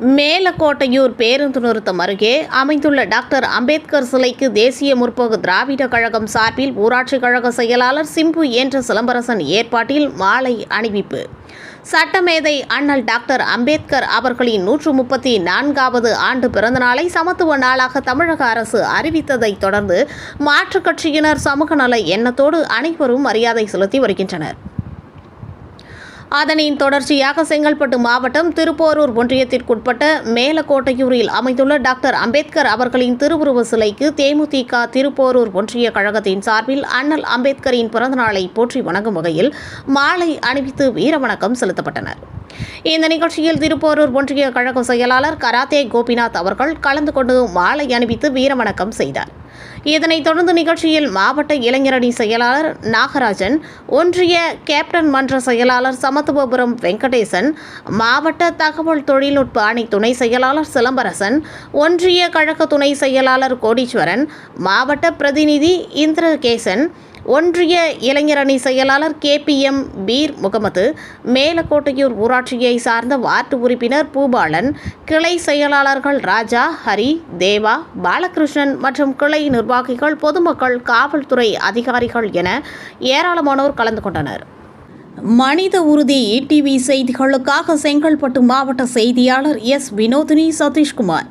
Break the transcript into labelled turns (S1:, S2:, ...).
S1: மேலக்கோட்டையூர் பேருந்து நிறுத்தம் அருகே அமைந்துள்ள டாக்டர் அம்பேத்கர் சிலைக்கு தேசிய முற்போக்கு திராவிட கழகம் சார்பில் ஊராட்சி கழக செயலாளர் சிம்பு என்ற சிலம்பரசன் ஏற்பாட்டில் மாலை அணிவிப்பு. சட்டமேதை அண்ணல் டாக்டர் அம்பேத்கர் அவர்களின் நூற்று முப்பத்தி நான்காவது ஆண்டு பிறந்தநாளை சமத்துவ நாளாக தமிழக அரசு அறிவித்ததைத் தொடர்ந்து மாற்றுக் கட்சியினர் சமூக நல எண்ணத்தோடு அனைவரும் மரியாதை செலுத்தி வருகின்றனர். அதனின் தொடர்ச்சியாக செங்கல்பட்டு மாவட்டம் திருப்போரூர் ஒன்றியத்திற்குட்பட்ட மேலக்கோட்டையூரில் அமைந்துள்ள டாக்டர் அம்பேத்கர் அவர்களின் திருவுருவ சிலைக்கு தேமுதிக திருப்போரூர் ஒன்றிய கழகத்தின் சார்பில் அண்ணல் அம்பேத்கரின் பிறந்தநாளை போற்றி வணங்கும் வகையில் மாலை அணிவித்து வீரவணக்கம் செலுத்தப்பட்டனர். இந்த நிகழ்ச்சியில் திருப்போரூர் ஒன்றிய கழக செயலாளர் கராத்தே கோபிநாத் அவர்கள் கலந்து கொண்டு மாலை அணிவித்து வீரவணக்கம் செய்தார். இதனைத் தொடர்ந்து நிகழ்ச்சியில் மாவட்ட இளைஞரணி செயலாளர் நாகராஜன் ஒன்றிய கேப்டன் மன்ற செயலாளர் சமத்துவபுரம் வெங்கடேசன் மாவட்ட தகவல் தொழில்நுட்ப அணி துணை செயலாளர் சிலம்பரசன் ஒன்றிய கழக துணை செயலாளர் கோடீஸ்வரன் மாவட்ட பிரதிநிதி இந்திரகேசன் ஒன்றிய இளைஞரணி செயலாளர் கேபிஎம் பீர் முகமது மேலக்கோட்டையூர் ஊராட்சியை சார்ந்த வார்டு உறுப்பினர் பூபாலன் கிளை செயலாளர்கள் ராஜா ஹரி தேவா பாலகிருஷ்ணன் மற்றும் கிளை நிர்வாகிகள் பொதுமக்கள் காவல்துறை அதிகாரிகள் என ஏராளமானோர் கலந்து கொண்டனர். மனித உறுதி டிவி செய்திகளுக்காக செங்கல்பட்டு மாவட்ட செய்தியாளர் எஸ் வினோதினி சதீஷ்குமார்.